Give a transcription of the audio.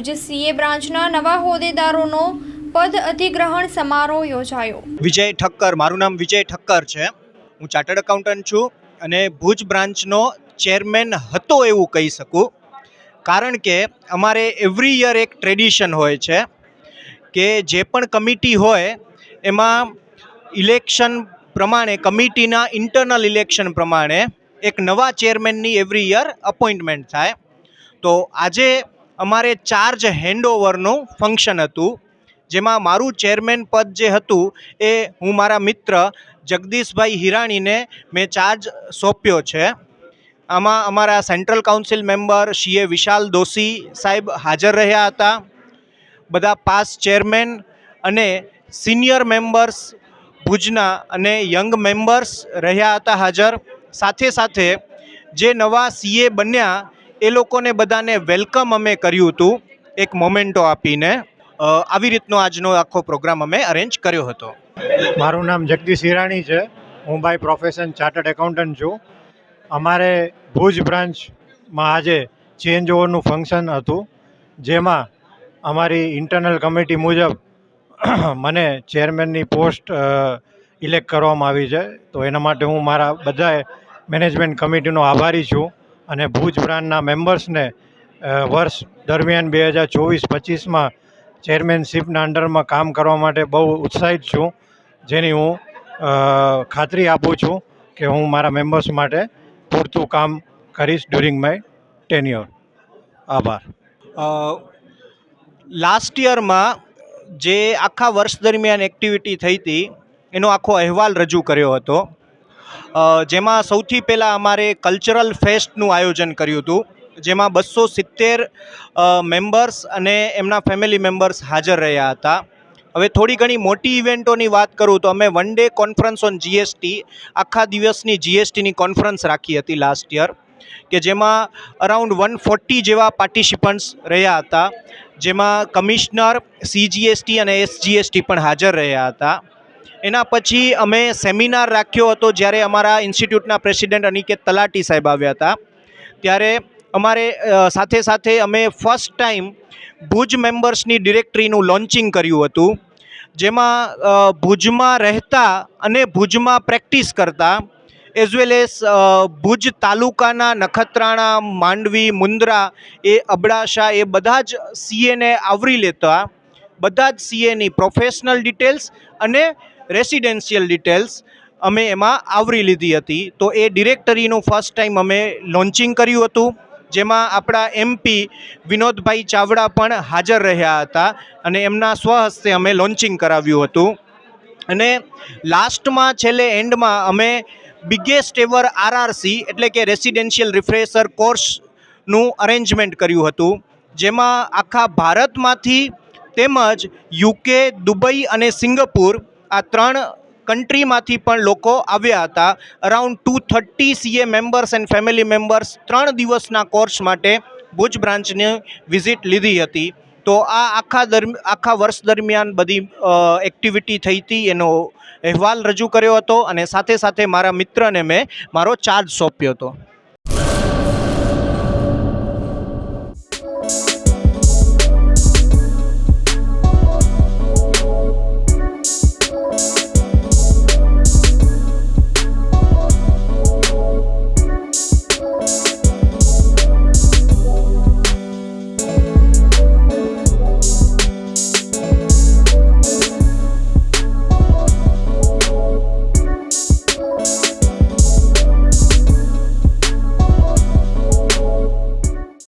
Bhuj CA બ્રાન્ચના નવા હોદ્દેદારોનો પદ અધિગ્રહણ સમારોહ યોજાયો. વિજય ઠક્કર, મારું નામ વિજય ઠક્કર છે. હું ચાર્ટર્ડ એકાઉન્ટન્ટ છું અને ભુજ બ્રાન્ચનો ચેરમેન હતો એવું કહી શકું. કારણ કે અમારે એવરી યર એક ટ્રેડિશન હોય છે કે જે પણ કમિટી હોય, એમાં ઇલેક્શન પ્રમાણે, કમિટીના ઇન્ટરનલ ઇલેક્શન પ્રમાણે એક નવા ચેરમેનની એવરી યર અપોઇન્ટમેન્ટ થાય. તો આજે અમારે ચાર્જ હેન્ડઓવરનું ફંક્શન હતું, જેમાં મારું ચેરમેન પદ જે હતું, એ હું મારા મિત્ર જગદીશભાઈ હિરાણીને મેં ચાર્જ સોંપ્યો છે. આમાં અમારા central council member CA Vishal Doshi સાહેબ હાજર રહ્યા હતા. બધા પાસ ચેરમેન અને સિનિયર મેમ્બર્સ ભુજના અને યંગ મેમ્બર્સ રહ્યા હતા હાજર. સાથે સાથે જે નવા સીએ બન્યા એ લોકોને બધાને વેલકમ અમે કર્યું હતું. એક મોમેન્ટો આપીને આવી રીતનો આજનો આખો પ્રોગ્રામ અમે અરેન્જ કર્યો હતો. મારું નામ જગદીશ હિરાણી છે. હું બાય પ્રોફેશન ચાર્ટર્ડ એકાઉન્ટન્ટ છું. અમારે ભુજ બ્રાન્ચમાં આજે ચેન્જ ઓવરનું ફંક્શન હતું. જેમાં અમારી ઇન્ટરનલ કમિટી મુજબ મને ચેરમેનની પોસ્ટ ઇલેક્ટ કરવામાં આવી છે. તો એના માટે હું મારા બધા મેનેજમેન્ટ કમિટીનો આભારી છું. અને ભુજ બ્રાન્ડના મેમ્બર્સને વર્ષ દરમિયાન બે હજાર ચોવીસ પચીસમાં ચેરમેનશીપના અંડરમાં કામ કરવા માટે બહુ ઉત્સાહિત છું, જેની હું ખાતરી આપું છું કે હું મારા મેમ્બર્સ માટે પૂરતું કામ કરીશ ડ્યુરિંગ માય ટેન્યોર. આભાર. લાસ્ટ યરમાં જે આખા વર્ષ દરમિયાન એક્ટિવિટી થઈ હતી, એનો આખો અહેવાલ રજૂ કર્યો હતો. જેમાં સૌથી પહેલાં અમારે કલ્ચરલ ફેસ્ટનું આયોજન કર્યું હતું, જેમાં બસો સિત્તેર મેમ્બર્સ અને એમના ફેમિલી મેમ્બર્સ હાજર રહ્યા હતા. હવે થોડી ઘણી મોટી ઇવેન્ટોની વાત કરું તો અમે one day conference on GST, આખા દિવસની જીએસટીની કોન્ફરન્સ રાખી હતી લાસ્ટ યર કે જેમાં અરાઉન્ડ વન ફોર્ટી જેવા પાર્ટિસિપન્ટ્સ રહ્યા હતા, જેમાં કમિશનર સીજીએસટી અને એસજીએસટી પણ હાજર રહ્યા હતા. એના પછી અમે સેમિનાર રાખ્યો હતો જ્યારે અમારા ઇન્સ્ટિટ્યૂટના પ્રેસિડેન્ટ અનિકેત તલાટી સાહેબ આવ્યા હતા. ત્યારે અમારે સાથે સાથે અમે ફર્સ્ટ ટાઈમ ભુજ મેમ્બર્સની ડિરેક્ટરીનું લોન્ચિંગ કર્યું હતું. જેમાં ભુજમાં રહેતા અને ભુજમાં પ્રેક્ટિસ કરતા, એઝ વેલ એઝ ભુજ તાલુકાના નખત્રાણા, માંડવી, મુન્દ્રા, એ અબડાસા, એ બધા જ સીએને આવરી લેતા, બધા જ સીએની પ્રોફેશનલ ડિટેલ્સ અને રેસિડેન્શિયલ ડિટેલ્સ અમે એમાં આવરી લીધી હતી. તો એ ડિરેક્ટરીનું ફર્સ્ટ ટાઈમ અમે લોન્ચિંગ કર્યું હતું. જેમાં આપણા એમપી વિનોદભાઈ ચાવડા પણ હાજર રહ્યા હતા અને એમના સ્વહસ્તે અમે લોન્ચિંગ કરાવ્યું હતું. અને લાસ્ટમાં છેલ્લે એન્ડમાં અમે બિગેસ્ટ એવર આરઆરસી એટલે કે રેસિડેન્શિયલ રિફ્રેશર કોર્સનું અરેન્જમેન્ટ કર્યું હતું. જેમાં આખા ભારતમાંથી તેમજ યુકે દુબઈ અને સિંગાપુર આ ત્રણ કન્ટ્રીમાંથી પણ લોકો આવ્યા હતા. Around two thirty CA members and family members ત્રણ દિવસના કોર્સ માટે ભુજ બ્રાન્ચની વિઝિટ લીધી હતી. તો આ આખા આખા વર્ષ દરમિયાન બધી એક્ટિવિટી થઈ હતી. એનો અહેવાલ રજૂ કર્યો હતો અને સાથે સાથે મારા મિત્રને મેં મારો ચાર્જ સોંપ્યો હતો.